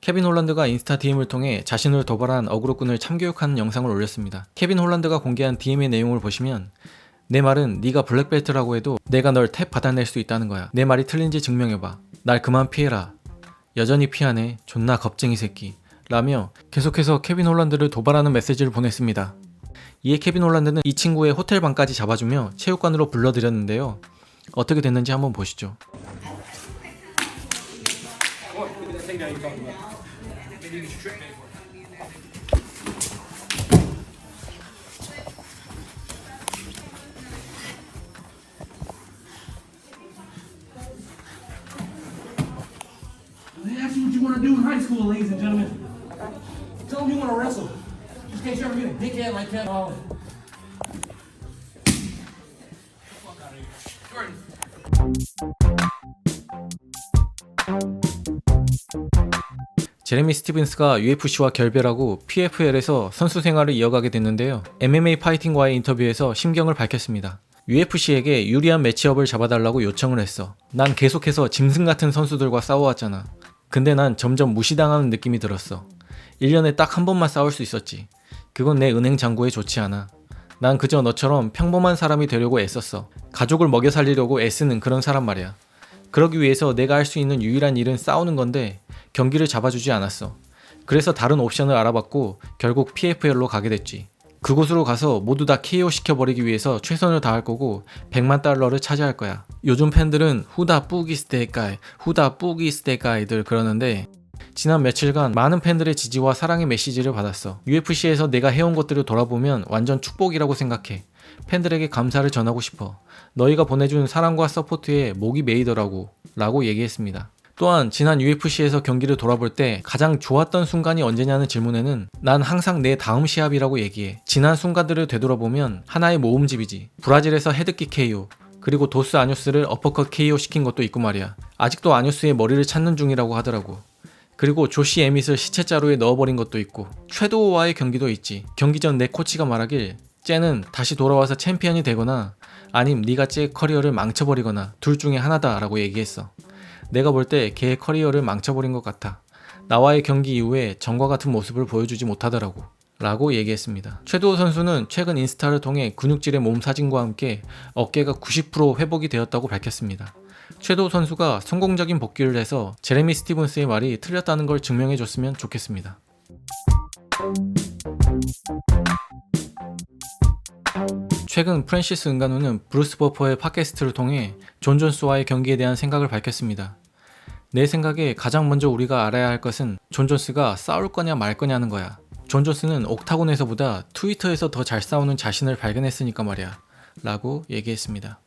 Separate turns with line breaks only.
케빈 홀란드가 인스타 DM을 통해 자신을 도발한 어그로꾼을 참교육하는 영상을 올렸습니다. 케빈 홀란드가 공개한 DM의 내용을 보시면 내 말은 네가 블랙벨트라고 해도 내가 널 탭 받아낼 수 있다는 거야. 내 말이 틀린지 증명해봐. 날 그만 피해라. 여전히 피하네. 존나 겁쟁이 새끼. 라며 계속해서 케빈 홀란드를 도발하는 메시지를 보냈습니다. 이에 케빈 홀란드는 이 친구의 호텔 방까지 잡아주며 체육관으로 불러들였는데요. 어떻게 됐는지 한번 보시죠. 제레미 스티븐스가 UFC와 결별하고 PFL에서 선수 생활을 이어가게 됐는데요. MMA 파이팅과의 인터뷰에서 심경을 밝혔습니다. UFC에게 유리한 매치업을 잡아달라고 요청을 했어. 난 계속해서 짐승 같은 선수들과 싸워왔잖아. 근데 난 점점 무시당하는 느낌이 들었어. 1년에 딱 한 번만 싸울 수 있었지. 그건 내 은행 잔고에 좋지 않아. 난 그저 너처럼 평범한 사람이 되려고 애썼어. 가족을 먹여 살리려고 애쓰는 그런 사람 말이야. 그러기 위해서 내가 할 수 있는 유일한 일은 싸우는 건데 경기를 잡아주지 않았어. 그래서 다른 옵션을 알아봤고 결국 PFL로 가게 됐지. 그곳으로 가서 모두 다 KO 시켜버리기 위해서 최선을 다할 거고 100만 달러를 차지할 거야. 요즘 팬들은 후다 뿌기 스테이카이, 후다 뿌기 스테이카이들 그러는데 지난 며칠간 많은 팬들의 지지와 사랑의 메시지를 받았어. UFC에서 내가 해온 것들을 돌아보면 완전 축복이라고 생각해. 팬들에게 감사를 전하고 싶어. 너희가 보내준 사랑과 서포트에 목이 메이더라고. 라고 얘기했습니다. 또한 지난 UFC에서 경기를 돌아볼 때 가장 좋았던 순간이 언제냐는 질문에는 난 항상 내 다음 시합이라고 얘기해. 지난 순간들을 되돌아보면 하나의 모음집이지. 브라질에서 헤드킥 KO. 그리고 도스 아뉴스를 어퍼컷 KO 시킨 것도 있고 말이야. 아직도 아뉴스의 머리를 찾는 중이라고 하더라고. 그리고 조시 에밋을 시체자루에 넣어버린 것도 있고 섀도우와의 경기도 있지 경기 전 내 코치가 말하길 쟤는 다시 돌아와서 챔피언이 되거나 아님 네가 쟤 커리어를 망쳐버리거나 둘 중에 하나다 라고 얘기했어 내가 볼 때 걔의 커리어를 망쳐버린 것 같아 나와의 경기 이후에 전과 같은 모습을 보여주지 못하더라고 라고 얘기했습니다. 최도호 선수는 최근 인스타를 통해 근육질의 몸 사진과 함께 어깨가 90% 회복이 되었다고 밝혔습니다. 최도호 선수가 성공적인 복귀를 해서 제레미 스티븐스의 말이 틀렸다는 걸 증명해 줬으면 좋겠습니다. 최근 프랜시스 은간우는 브루스 버퍼의 팟캐스트를 통해 존 존스와의 경기에 대한 생각을 밝혔습니다. 내 생각에 가장 먼저 우리가 알아야 할 것은 존 존스가 싸울 거냐 말 거냐는 거야. 존 존스는 옥타곤에서보다 트위터에서 더 잘 싸우는 자신을 발견했으니까 말이야. 라고 얘기했습니다.